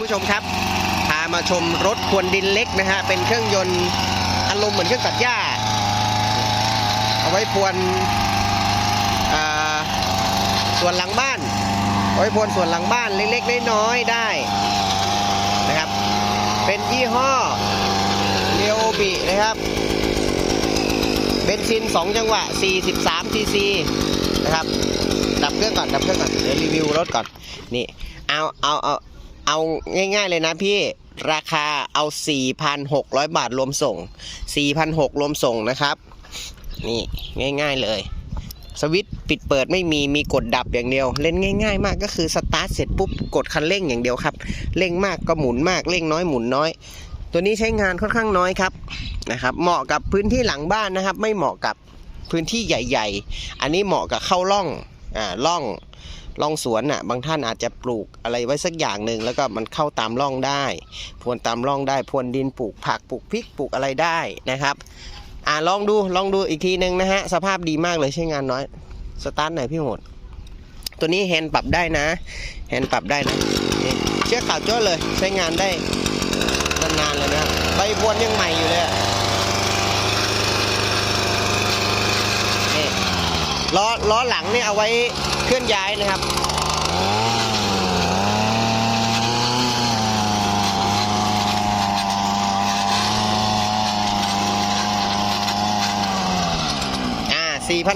ผู้ชมครับ พามาชมรถควนดินเล็กนะฮะ เป็นเครื่องยนต์อารมณ์เหมือนเครื่องตัดหญ้า เอาไว้พรวนส่วนหลังบ้าน เอาไว้พรวนส่วนหลังบ้านเล็กๆน้อยๆได้นะครับ เป็นยี่ห้อเรียวบินะครับ เบนซิน 2 จังหวะ 43 cc นะครับ ดับเครื่องก่อน ดับเครื่องก่อน เดี๋ยวรีวิวรถก่อน นี่ เอา เอา เอา เอาง่าย ๆ เลยนะพี่ราคาเอา 4,600 บาทรวมส่ง 4,600 รวมส่งนะครับ นี่ง่าย ๆเลย สวิตปิดเปิดไม่มีมีกดดับอย่างเดียว เล่นง่าย ๆ มากก็คือสตาร์ทเสร็จปุ๊บกดคันเร่งอย่างเดียวครับเร่งมากก็หมุนมากเร่งน้อยหมุนน้อย ตัวนี้ใช้งานค่อนข้างน้อยครับนะครับเหมาะกับพื้นที่หลังบ้านนะครับ ไม่เหมาะกับพื้นที่ใหญ่ ๆ อันนี้เหมาะกับเข้าร่อง อ่าร่องร่องสวนอะบางท่านอาจจะปลูกอะไรไว้สักอย่างหนึ่งแล้วก็มันเข้าตามร่องได้พรวนตามร่องได้พรวนดินปลูกผักปลูกพริกปลูกอะไรได้นะครับอ่าลองดูลองดูอีกทีหนึ่งนะฮะสภาพดีมากเลยใช้งานน้อยสตาร์ทหน่อยพี่โหดตัวนี้แฮนด์ปรับได้นะแฮนด์ปรับได้นะเชือกขาวจ้วเลยใช้งานได้นานๆเลยนะใบพรวนยังใหม่อยู่เลยอะนี่ ล้อหลังเนี่ยเอาไว้เคลื่อนย้ายนะครับอ่า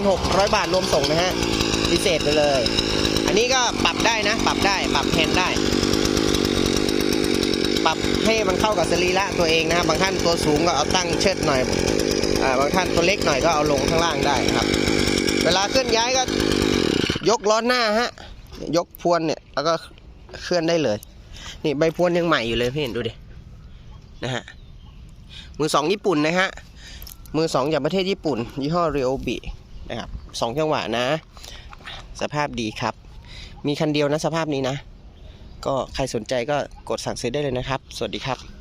4,600 บาทรวมส่งนะฮะ พิเศษไปเลย อันนี้ก็ปรับได้นะ ปรับได้ ปรับแฮนได้ ปรับให้มันเข้ากับสรีระตัวเองนะครับบางท่านตัวสูงก็เอาตั้งเชิดหน่อยอ่าบางท่านตัวเล็กหน่อยก็เอาลงข้างล่างได้ครับ เวลาเคลื่อนย้ายก็ยกล้อหน้าฮะ ยกพวนเนี่ย แล้วก็เคลื่อนได้เลย นี่ใบพวนยังใหม่อยู่เลยพี่เห็นดูดิ นะฮะ มือสองญี่ปุ่นนะฮะ มือสองจากประเทศญี่ปุ่น ยี่ห้อเรียวบินะครับสองจังหวะนะ สภาพดีครับ มีคันเดียวนะสภาพนี้นะ ก็ใครสนใจก็กดสั่งซื้อได้เลยนะครับ สวัสดีครับ